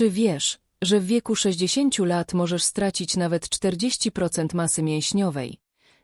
Czy wiesz, że w wieku 60 lat możesz stracić nawet 40% masy mięśniowej,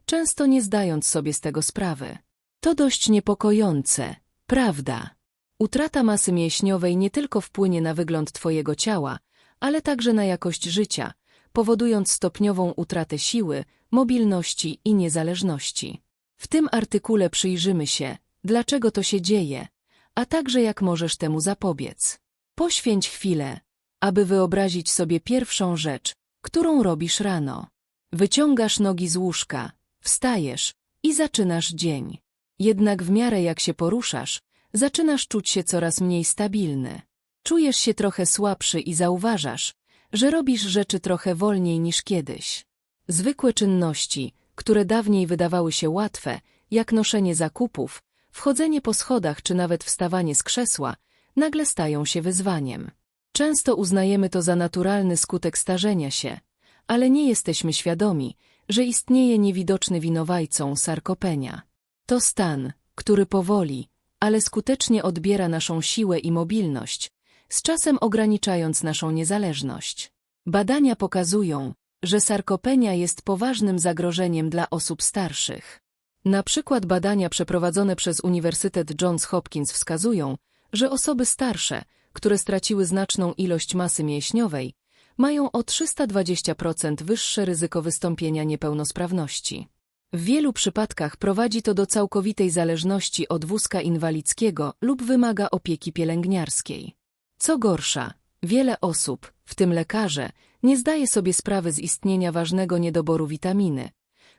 często nie zdając sobie z tego sprawy? To dość niepokojące, prawda? Utrata masy mięśniowej nie tylko wpłynie na wygląd Twojego ciała, ale także na jakość życia, powodując stopniową utratę siły, mobilności i niezależności. W tym artykule przyjrzymy się, dlaczego to się dzieje, a także jak możesz temu zapobiec. Poświęć chwilę, aby wyobrazić sobie pierwszą rzecz, którą robisz rano. Wyciągasz nogi z łóżka, wstajesz i zaczynasz dzień. Jednak w miarę jak się poruszasz, zaczynasz czuć się coraz mniej stabilny. Czujesz się trochę słabszy i zauważasz, że robisz rzeczy trochę wolniej niż kiedyś. Zwykłe czynności, które dawniej wydawały się łatwe, jak noszenie zakupów, wchodzenie po schodach czy nawet wstawanie z krzesła, nagle stają się wyzwaniem. Często uznajemy to za naturalny skutek starzenia się, ale nie jesteśmy świadomi, że istnieje niewidoczny winowajcą sarkopenia. To stan, który powoli, ale skutecznie odbiera naszą siłę i mobilność, z czasem ograniczając naszą niezależność. Badania pokazują, że sarkopenia jest poważnym zagrożeniem dla osób starszych. Na przykład badania przeprowadzone przez Uniwersytet Johns Hopkins wskazują, że osoby starsze, które straciły znaczną ilość masy mięśniowej, mają o 320% wyższe ryzyko wystąpienia niepełnosprawności. W wielu przypadkach prowadzi to do całkowitej zależności od wózka inwalidzkiego lub wymaga opieki pielęgniarskiej. Co gorsza, wiele osób, w tym lekarze, nie zdaje sobie sprawy z istnienia ważnego niedoboru witaminy,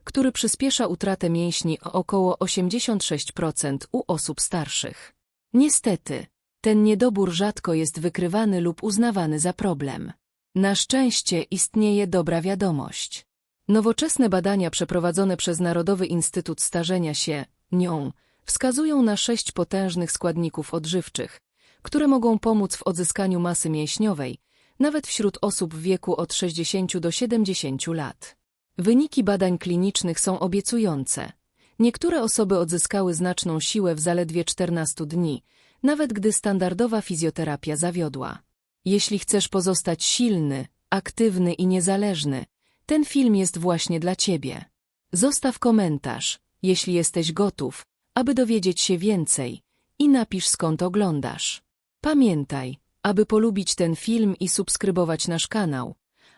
który przyspiesza utratę mięśni o około 86% u osób starszych. Niestety, ten niedobór rzadko jest wykrywany lub uznawany za problem. Na szczęście istnieje dobra wiadomość. Nowoczesne badania przeprowadzone przez Narodowy Instytut Starzenia się, nią, wskazują na sześć potężnych składników odżywczych, które mogą pomóc w odzyskaniu masy mięśniowej, nawet wśród osób w wieku od 60 do 70 lat. Wyniki badań klinicznych są obiecujące. Niektóre osoby odzyskały znaczną siłę w zaledwie 14 dni, nawet gdy standardowa fizjoterapia zawiodła. Jeśli chcesz pozostać silny, aktywny i niezależny, ten film jest właśnie dla Ciebie. Zostaw komentarz, jeśli jesteś gotów, aby dowiedzieć się więcej i napisz skąd oglądasz. Pamiętaj, aby polubić ten film i subskrybować nasz kanał,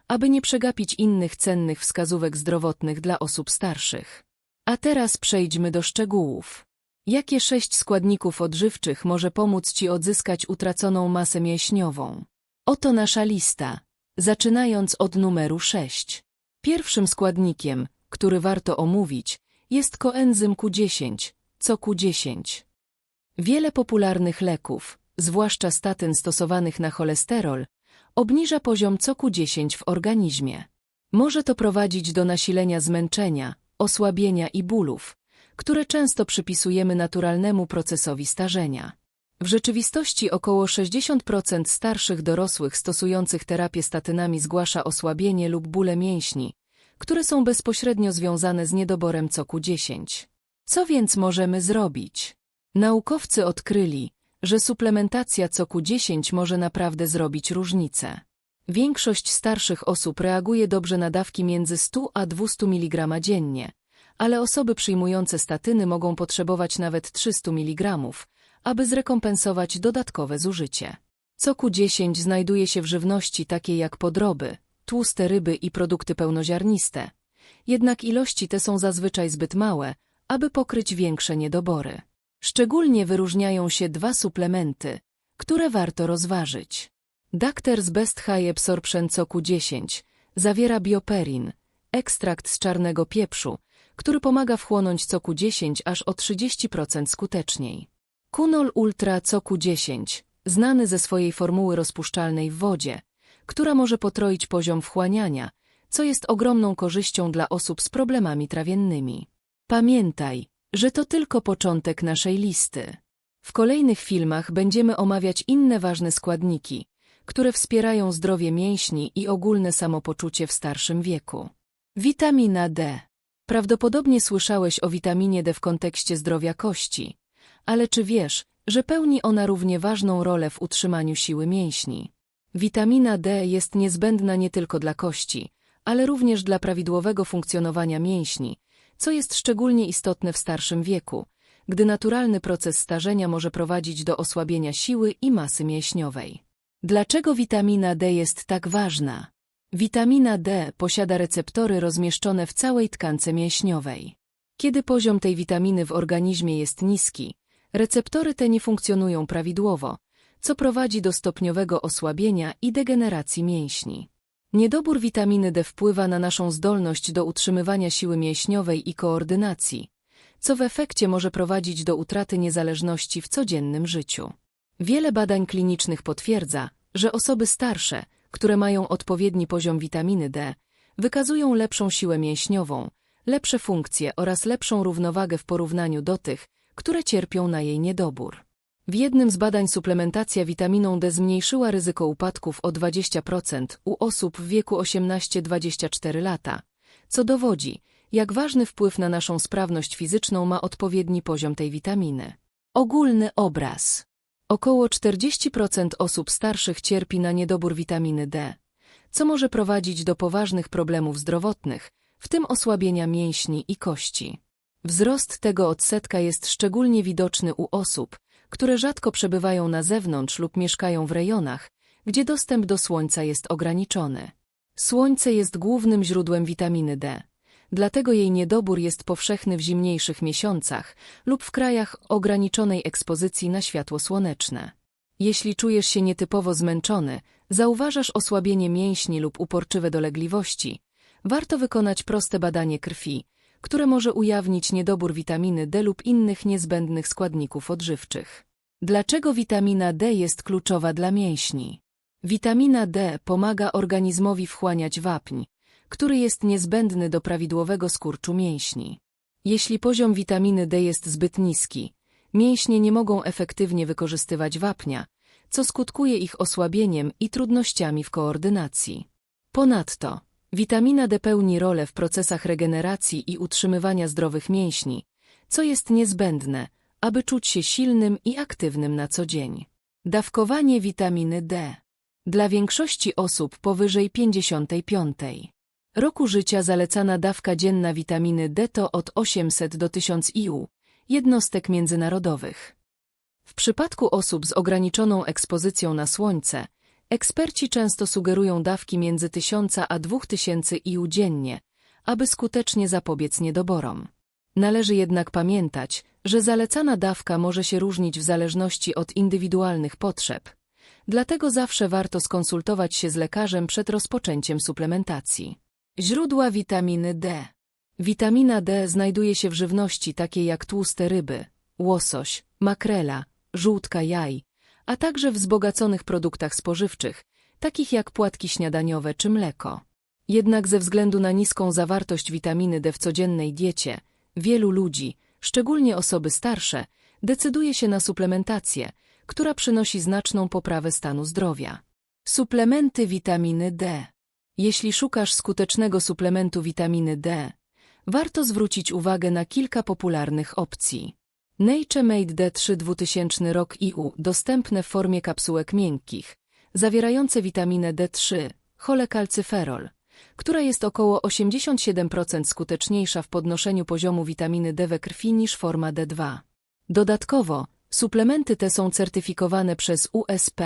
aby nie przegapić innych cennych wskazówek zdrowotnych dla osób starszych. A teraz przejdźmy do szczegółów. Jakie sześć składników odżywczych może pomóc Ci odzyskać utraconą masę mięśniową? Oto nasza lista, zaczynając od numeru 6. Pierwszym składnikiem, który warto omówić, jest koenzym Q10, co Q10. Wiele popularnych leków, zwłaszcza statyn stosowanych na cholesterol, obniża poziom coku 10 w organizmie. Może to prowadzić do nasilenia zmęczenia, osłabienia i bólów, które często przypisujemy naturalnemu procesowi starzenia. W rzeczywistości około 60% starszych dorosłych stosujących terapię statynami zgłasza osłabienie lub bóle mięśni, które są bezpośrednio związane z niedoborem coku 10. Co więc możemy zrobić? Naukowcy odkryli, że suplementacja coku 10 może naprawdę zrobić różnicę. Większość starszych osób reaguje dobrze na dawki między 100 a 200 mg dziennie, ale osoby przyjmujące statyny mogą potrzebować nawet 300 mg, aby zrekompensować dodatkowe zużycie. Coku 10 znajduje się w żywności takiej jak podroby, tłuste ryby i produkty pełnoziarniste, jednak ilości te są zazwyczaj zbyt małe, aby pokryć większe niedobory. Szczególnie wyróżniają się dwa suplementy, które warto rozważyć. Doctor's Best High Absorption Coku 10 zawiera bioperin, ekstrakt z czarnego pieprzu, który pomaga wchłonąć coku 10 aż o 30% skuteczniej. Kunol Ultra Coku 10, znany ze swojej formuły rozpuszczalnej w wodzie, która może potroić poziom wchłaniania, co jest ogromną korzyścią dla osób z problemami trawiennymi. Pamiętaj, że to tylko początek naszej listy. W kolejnych filmach będziemy omawiać inne ważne składniki, które wspierają zdrowie mięśni i ogólne samopoczucie w starszym wieku. Witamina D. Prawdopodobnie słyszałeś o witaminie D w kontekście zdrowia kości, ale czy wiesz, że pełni ona równie ważną rolę w utrzymaniu siły mięśni? Witamina D jest niezbędna nie tylko dla kości, ale również dla prawidłowego funkcjonowania mięśni, co jest szczególnie istotne w starszym wieku, gdy naturalny proces starzenia może prowadzić do osłabienia siły i masy mięśniowej. Dlaczego witamina D jest tak ważna? Witamina D posiada receptory rozmieszczone w całej tkance mięśniowej. Kiedy poziom tej witaminy w organizmie jest niski, receptory te nie funkcjonują prawidłowo, co prowadzi do stopniowego osłabienia i degeneracji mięśni. Niedobór witaminy D wpływa na naszą zdolność do utrzymywania siły mięśniowej i koordynacji, co w efekcie może prowadzić do utraty niezależności w codziennym życiu. Wiele badań klinicznych potwierdza, że osoby starsze, które mają odpowiedni poziom witaminy D, wykazują lepszą siłę mięśniową, lepsze funkcje oraz lepszą równowagę w porównaniu do tych, które cierpią na jej niedobór. W jednym z badań suplementacja witaminą D zmniejszyła ryzyko upadków o 20% u osób w wieku 18-24 lata, co dowodzi, jak ważny wpływ na naszą sprawność fizyczną ma odpowiedni poziom tej witaminy. Ogólny obraz. Około 40% osób starszych cierpi na niedobór witaminy D, co może prowadzić do poważnych problemów zdrowotnych, w tym osłabienia mięśni i kości. Wzrost tego odsetka jest szczególnie widoczny u osób, które rzadko przebywają na zewnątrz lub mieszkają w rejonach, gdzie dostęp do słońca jest ograniczony. Słońce jest głównym źródłem witaminy D, dlatego jej niedobór jest powszechny w zimniejszych miesiącach lub w krajach ograniczonej ekspozycji na światło słoneczne. Jeśli czujesz się nietypowo zmęczony, zauważasz osłabienie mięśni lub uporczywe dolegliwości, warto wykonać proste badanie krwi, które może ujawnić niedobór witaminy D lub innych niezbędnych składników odżywczych. Dlaczego witamina D jest kluczowa dla mięśni? Witamina D pomaga organizmowi wchłaniać wapń, który jest niezbędny do prawidłowego skurczu mięśni. Jeśli poziom witaminy D jest zbyt niski, mięśnie nie mogą efektywnie wykorzystywać wapnia, co skutkuje ich osłabieniem i trudnościami w koordynacji. Ponadto, witamina D pełni rolę w procesach regeneracji i utrzymywania zdrowych mięśni, co jest niezbędne, aby czuć się silnym i aktywnym na co dzień. Dawkowanie witaminy D. Dla większości osób powyżej 55 roku życia zalecana dawka dzienna witaminy D to od 800 do 1000 IU, jednostek międzynarodowych. W przypadku osób z ograniczoną ekspozycją na słońce, eksperci często sugerują dawki między 1000 a 2000 IU dziennie, aby skutecznie zapobiec niedoborom. Należy jednak pamiętać, że zalecana dawka może się różnić w zależności od indywidualnych potrzeb, dlatego zawsze warto skonsultować się z lekarzem przed rozpoczęciem suplementacji. Źródła witaminy D Witamina D znajduje się w żywności takiej jak tłuste ryby, łosoś, makrela, żółtka jaj, a także w wzbogaconych produktach spożywczych, takich jak płatki śniadaniowe czy mleko. Jednak ze względu na niską zawartość witaminy D w codziennej diecie, wielu ludzi, szczególnie osoby starsze, decyduje się na suplementację, która przynosi znaczną poprawę stanu zdrowia. Suplementy witaminy D Jeśli szukasz skutecznego suplementu witaminy D, warto zwrócić uwagę na kilka popularnych opcji. Nature Made D3 2000 rok EU dostępne w formie kapsułek miękkich, zawierające witaminę D3, cholekalcyferol, która jest około 87% skuteczniejsza w podnoszeniu poziomu witaminy D we krwi niż forma D2. Dodatkowo, suplementy te są certyfikowane przez USP,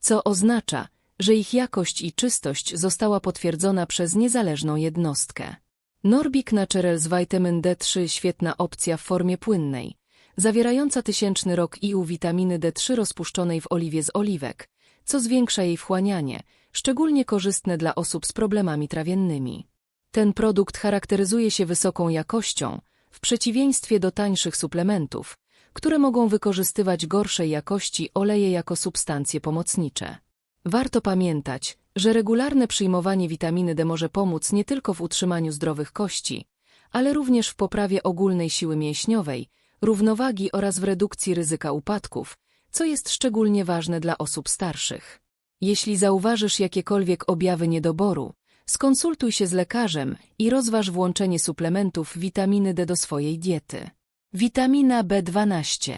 co oznacza, że ich jakość i czystość została potwierdzona przez niezależną jednostkę. Norbic Naturals Vitamin D3 świetna opcja w formie płynnej, zawierająca tysięczny rok IU witaminy D3 rozpuszczonej w oliwie z oliwek, co zwiększa jej wchłanianie, szczególnie korzystne dla osób z problemami trawiennymi. Ten produkt charakteryzuje się wysoką jakością, w przeciwieństwie do tańszych suplementów, które mogą wykorzystywać gorszej jakości oleje jako substancje pomocnicze. Warto pamiętać, że regularne przyjmowanie witaminy D może pomóc nie tylko w utrzymaniu zdrowych kości, ale również w poprawie ogólnej siły mięśniowej, równowagi oraz w redukcji ryzyka upadków, co jest szczególnie ważne dla osób starszych. Jeśli zauważysz jakiekolwiek objawy niedoboru, skonsultuj się z lekarzem i rozważ włączenie suplementów witaminy D do swojej diety. Witamina B12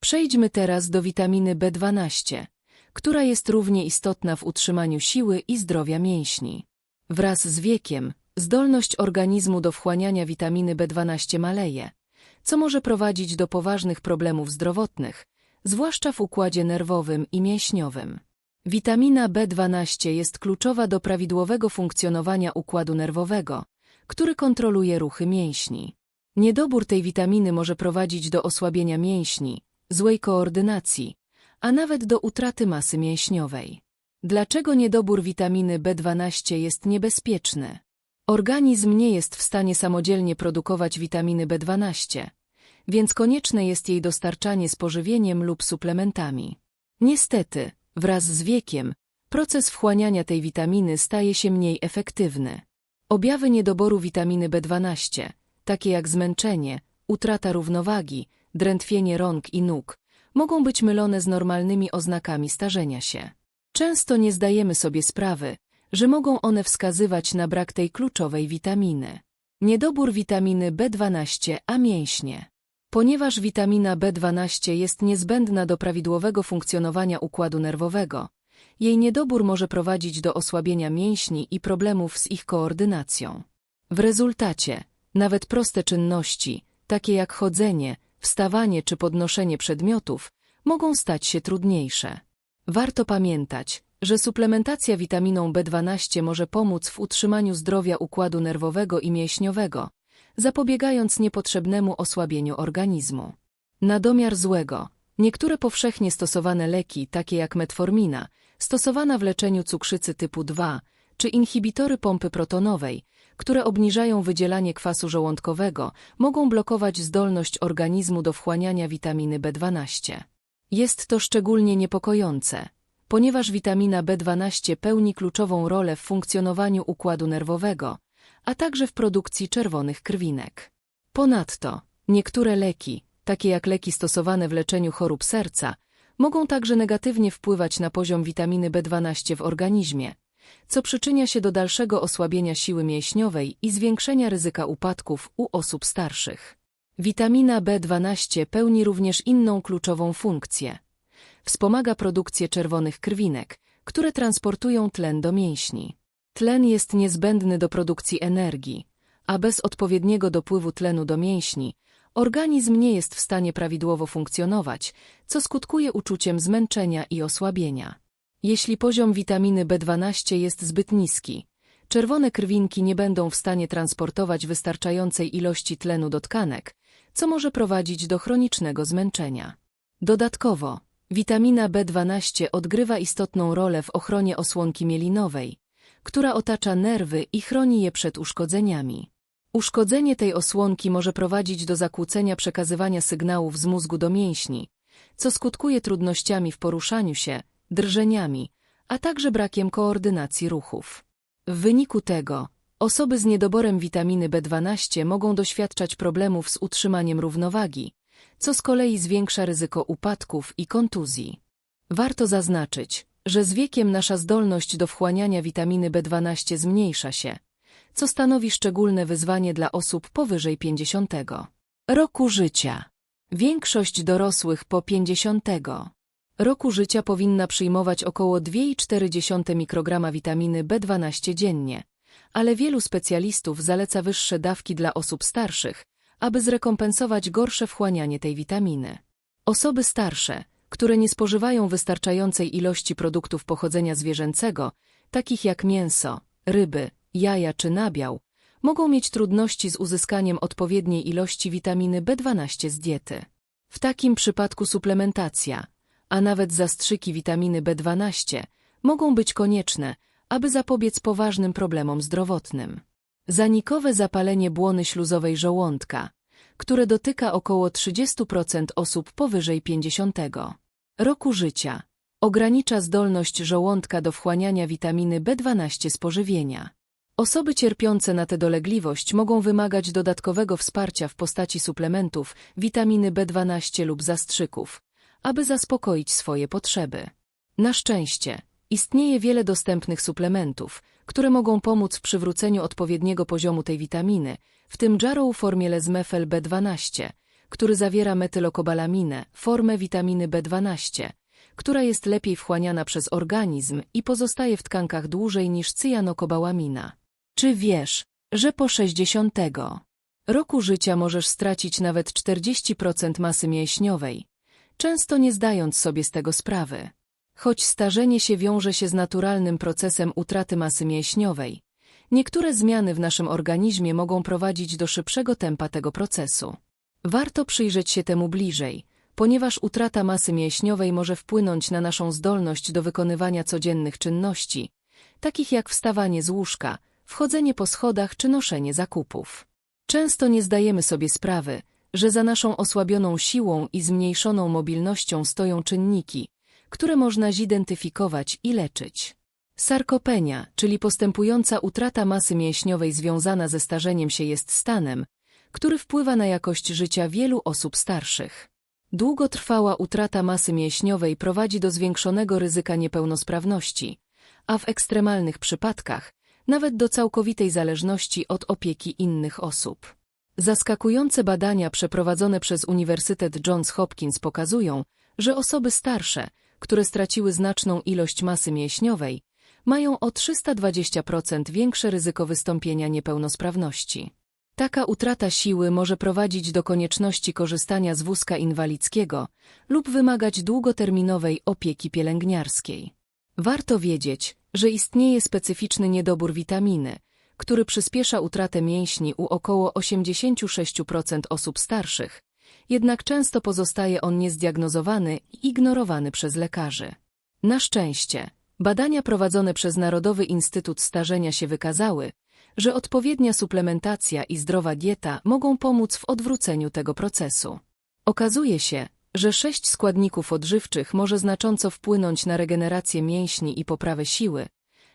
Przejdźmy teraz do witaminy B12, która jest równie istotna w utrzymaniu siły i zdrowia mięśni. Wraz z wiekiem, zdolność organizmu do wchłaniania witaminy B12 maleje, co może prowadzić do poważnych problemów zdrowotnych, zwłaszcza w układzie nerwowym i mięśniowym. Witamina B12 jest kluczowa do prawidłowego funkcjonowania układu nerwowego, który kontroluje ruchy mięśni. Niedobór tej witaminy może prowadzić do osłabienia mięśni, złej koordynacji, a nawet do utraty masy mięśniowej. Dlaczego niedobór witaminy B12 jest niebezpieczny? Organizm nie jest w stanie samodzielnie produkować witaminy B12, więc konieczne jest jej dostarczanie z pożywieniem lub suplementami. Niestety, wraz z wiekiem, proces wchłaniania tej witaminy staje się mniej efektywny. Objawy niedoboru witaminy B12, takie jak zmęczenie, utrata równowagi, drętwienie rąk i nóg, mogą być mylone z normalnymi oznakami starzenia się. Często nie zdajemy sobie sprawy, że mogą one wskazywać na brak tej kluczowej witaminy. Niedobór witaminy B12 a mięśnie. Ponieważ witamina B12 jest niezbędna do prawidłowego funkcjonowania układu nerwowego, jej niedobór może prowadzić do osłabienia mięśni i problemów z ich koordynacją. W rezultacie, nawet proste czynności, takie jak chodzenie, wstawanie czy podnoszenie przedmiotów, mogą stać się trudniejsze. Warto pamiętać, że suplementacja witaminą B12 może pomóc w utrzymaniu zdrowia układu nerwowego i mięśniowego, zapobiegając niepotrzebnemu osłabieniu organizmu. Na domiar złego, niektóre powszechnie stosowane leki, takie jak metformina, stosowana w leczeniu cukrzycy typu 2, czy inhibitory pompy protonowej, które obniżają wydzielanie kwasu żołądkowego, mogą blokować zdolność organizmu do wchłaniania witaminy B12. Jest to szczególnie niepokojące, ponieważ witamina B12 pełni kluczową rolę w funkcjonowaniu układu nerwowego, a także w produkcji czerwonych krwinek. Ponadto, niektóre leki, takie jak leki stosowane w leczeniu chorób serca, mogą także negatywnie wpływać na poziom witaminy B12 w organizmie, co przyczynia się do dalszego osłabienia siły mięśniowej i zwiększenia ryzyka upadków u osób starszych. Witamina B12 pełni również inną kluczową funkcję. Wspomaga produkcję czerwonych krwinek, które transportują tlen do mięśni. Tlen jest niezbędny do produkcji energii, a bez odpowiedniego dopływu tlenu do mięśni organizm nie jest w stanie prawidłowo funkcjonować, co skutkuje uczuciem zmęczenia i osłabienia. Jeśli poziom witaminy B12 jest zbyt niski, czerwone krwinki nie będą w stanie transportować wystarczającej ilości tlenu do tkanek, co może prowadzić do chronicznego zmęczenia. Dodatkowo, witamina B12 odgrywa istotną rolę w ochronie osłonki mielinowej, która otacza nerwy i chroni je przed uszkodzeniami. Uszkodzenie tej osłonki może prowadzić do zakłócenia przekazywania sygnałów z mózgu do mięśni, co skutkuje trudnościami w poruszaniu się, drżeniami, a także brakiem koordynacji ruchów. W wyniku tego, osoby z niedoborem witaminy B12 mogą doświadczać problemów z utrzymaniem równowagi, co z kolei zwiększa ryzyko upadków i kontuzji. Warto zaznaczyć, że z wiekiem nasza zdolność do wchłaniania witaminy B12 zmniejsza się, co stanowi szczególne wyzwanie dla osób powyżej 50 roku życia. Większość dorosłych po 50 roku życia powinna przyjmować około 2,4 mikrograma witaminy B12 dziennie, ale wielu specjalistów zaleca wyższe dawki dla osób starszych, aby zrekompensować gorsze wchłanianie tej witaminy. Osoby starsze, które nie spożywają wystarczającej ilości produktów pochodzenia zwierzęcego, takich jak mięso, ryby, jaja czy nabiał, mogą mieć trudności z uzyskaniem odpowiedniej ilości witaminy B12 z diety. W takim przypadku suplementacja, a nawet zastrzyki witaminy B12 mogą być konieczne, aby zapobiec poważnym problemom zdrowotnym. Zanikowe zapalenie błony śluzowej żołądka, które dotyka około 30% osób powyżej 50 roku życia, ogranicza zdolność żołądka do wchłaniania witaminy B12 z pożywienia. Osoby cierpiące na tę dolegliwość mogą wymagać dodatkowego wsparcia w postaci suplementów, witaminy B12 lub zastrzyków, aby zaspokoić swoje potrzeby. Na szczęście, istnieje wiele dostępnych suplementów, które mogą pomóc w przywróceniu odpowiedniego poziomu tej witaminy, w tym Jarrow formie Lesmefel B12, który zawiera metylokobalaminę, formę witaminy B12, która jest lepiej wchłaniana przez organizm i pozostaje w tkankach dłużej niż cyjanokobalamina. Czy wiesz, że po 60 roku życia możesz stracić nawet 40% masy mięśniowej, często nie zdając sobie z tego sprawy? Choć starzenie się wiąże się z naturalnym procesem utraty masy mięśniowej, niektóre zmiany w naszym organizmie mogą prowadzić do szybszego tempa tego procesu. Warto przyjrzeć się temu bliżej, ponieważ utrata masy mięśniowej może wpłynąć na naszą zdolność do wykonywania codziennych czynności, takich jak wstawanie z łóżka, wchodzenie po schodach czy noszenie zakupów. Często nie zdajemy sobie sprawy, że za naszą osłabioną siłą i zmniejszoną mobilnością stoją czynniki, które można zidentyfikować i leczyć. Sarkopenia, czyli postępująca utrata masy mięśniowej związana ze starzeniem się jest stanem, który wpływa na jakość życia wielu osób starszych. Długotrwała utrata masy mięśniowej prowadzi do zwiększonego ryzyka niepełnosprawności, a w ekstremalnych przypadkach nawet do całkowitej zależności od opieki innych osób. Zaskakujące badania przeprowadzone przez Uniwersytet Johns Hopkins pokazują, że osoby starsze, które straciły znaczną ilość masy mięśniowej, mają o 320% większe ryzyko wystąpienia niepełnosprawności. Taka utrata siły może prowadzić do konieczności korzystania z wózka inwalidzkiego lub wymagać długoterminowej opieki pielęgniarskiej. Warto wiedzieć, że istnieje specyficzny niedobór witaminy, który przyspiesza utratę mięśni u około 86% osób starszych, jednak często pozostaje on niezdiagnozowany i ignorowany przez lekarzy. Na szczęście, badania prowadzone przez Narodowy Instytut Starzenia się wykazały, że odpowiednia suplementacja i zdrowa dieta mogą pomóc w odwróceniu tego procesu. Okazuje się, że sześć składników odżywczych może znacząco wpłynąć na regenerację mięśni i poprawę siły,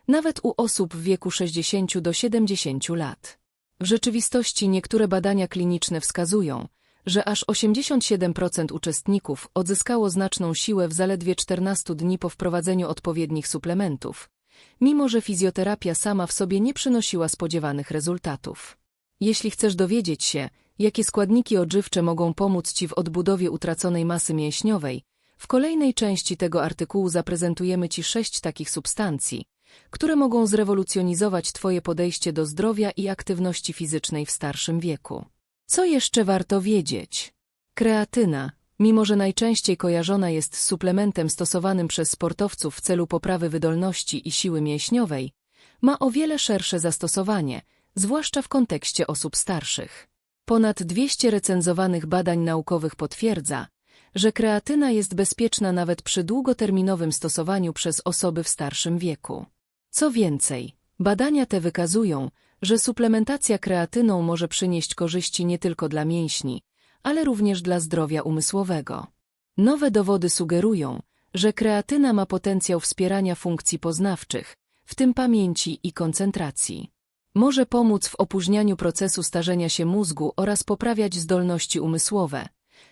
nawet u osób w wieku 60 do 70 lat. W rzeczywistości niektóre badania kliniczne wskazują, że aż 87% uczestników odzyskało znaczną siłę w zaledwie 14 dni po wprowadzeniu odpowiednich suplementów, mimo że fizjoterapia sama w sobie nie przynosiła spodziewanych rezultatów. Jeśli chcesz dowiedzieć się, jakie składniki odżywcze mogą pomóc Ci w odbudowie utraconej masy mięśniowej, w kolejnej części tego artykułu zaprezentujemy Ci sześć takich substancji, które mogą zrewolucjonizować Twoje podejście do zdrowia i aktywności fizycznej w starszym wieku. Co jeszcze warto wiedzieć? Kreatyna, mimo że najczęściej kojarzona jest z suplementem stosowanym przez sportowców w celu poprawy wydolności i siły mięśniowej, ma o wiele szersze zastosowanie, zwłaszcza w kontekście osób starszych. Ponad 200 recenzowanych badań naukowych potwierdza, że kreatyna jest bezpieczna nawet przy długoterminowym stosowaniu przez osoby w starszym wieku. Co więcej, badania te wykazują, że suplementacja kreatyną może przynieść korzyści nie tylko dla mięśni, ale również dla zdrowia umysłowego. Nowe dowody sugerują, że kreatyna ma potencjał wspierania funkcji poznawczych, w tym pamięci i koncentracji. Może pomóc w opóźnianiu procesu starzenia się mózgu oraz poprawiać zdolności umysłowe,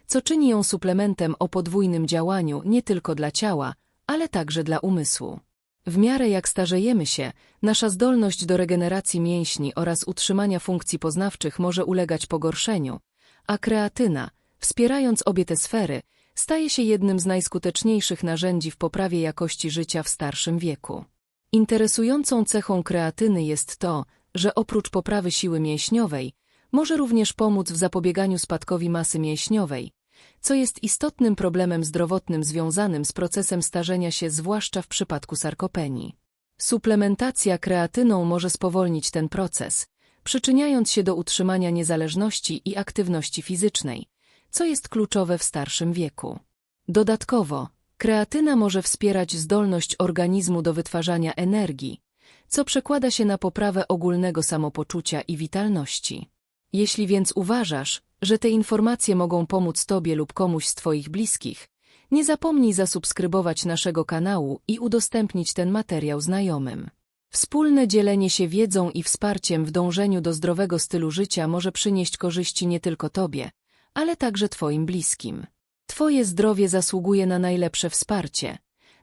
co czyni ją suplementem o podwójnym działaniu nie tylko dla ciała, ale także dla umysłu. W miarę jak starzejemy się, nasza zdolność do regeneracji mięśni oraz utrzymania funkcji poznawczych może ulegać pogorszeniu, a kreatyna, wspierając obie te sfery, staje się jednym z najskuteczniejszych narzędzi w poprawie jakości życia w starszym wieku. Interesującą cechą kreatyny jest to, że oprócz poprawy siły mięśniowej, może również pomóc w zapobieganiu spadkowi masy mięśniowej, co jest istotnym problemem zdrowotnym związanym z procesem starzenia się zwłaszcza w przypadku sarkopenii. Suplementacja kreatyną może spowolnić ten proces, przyczyniając się do utrzymania niezależności i aktywności fizycznej, co jest kluczowe w starszym wieku. Dodatkowo, kreatyna może wspierać zdolność organizmu do wytwarzania energii, co przekłada się na poprawę ogólnego samopoczucia i witalności. Jeśli więc uważasz, że te informacje mogą pomóc Tobie lub komuś z Twoich bliskich, nie zapomnij zasubskrybować naszego kanału i udostępnić ten materiał znajomym. Wspólne dzielenie się wiedzą i wsparciem w dążeniu do zdrowego stylu życia może przynieść korzyści nie tylko Tobie, ale także Twoim bliskim. Twoje zdrowie zasługuje na najlepsze wsparcie,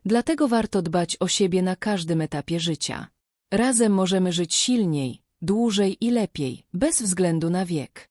dlatego warto dbać o siebie na każdym etapie życia. Razem możemy żyć silniej, dłużej i lepiej, bez względu na wiek.